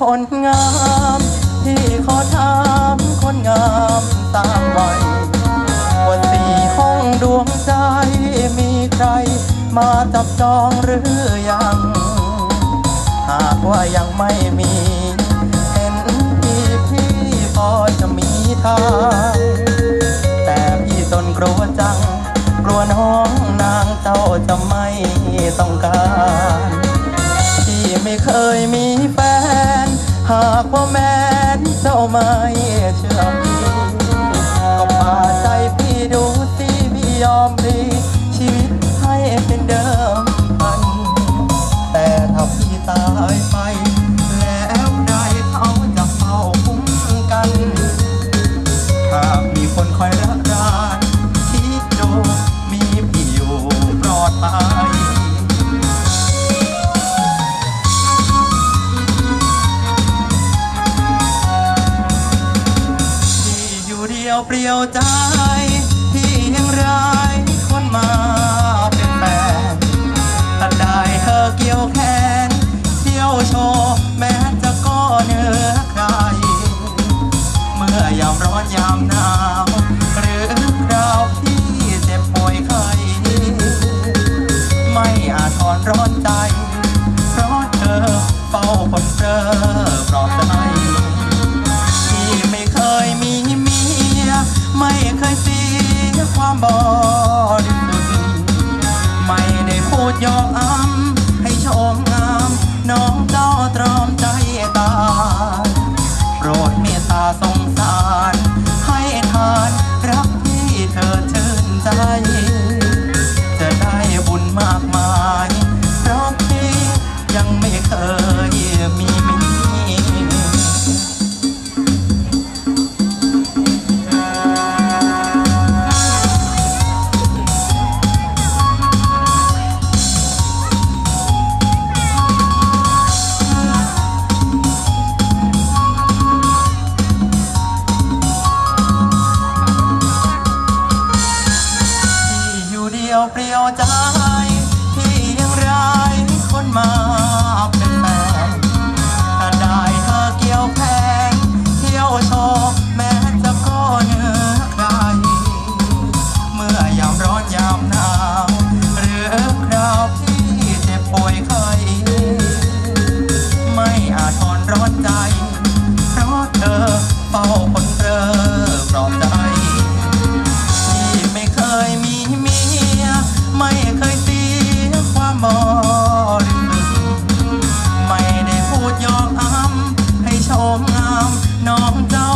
คนงาม ที่ขอถามคนงามตามวัยว่าสี่ห้องดวงใจมีใคร มาจับจองหรือยัง หากว่ายังไม่มี เห็นพี่พี่พอจะมีทาง แต่พี่ตนกลัวจัง มีแฟน หากว่าแม้นเจ้าไม่เชื่อพี่ก็พาใจพี่ดูสิพี่ยอมดีชีวิตให้เป็นเดิม ยวเปลี่ยวใจที่ยังร้ายคนมาเป็นแฟนตัดได้เธอเกี่ยวแขนเที่ยวโชว์แม้จะก็เหนือใคร เมื่อยามร้อนยามหนาวหรือราวที่เจ็บป่วยไข้ไม่อาจถอนร้อนใจ ยวใจที่ยังร้ายคนมา น้องเจ้า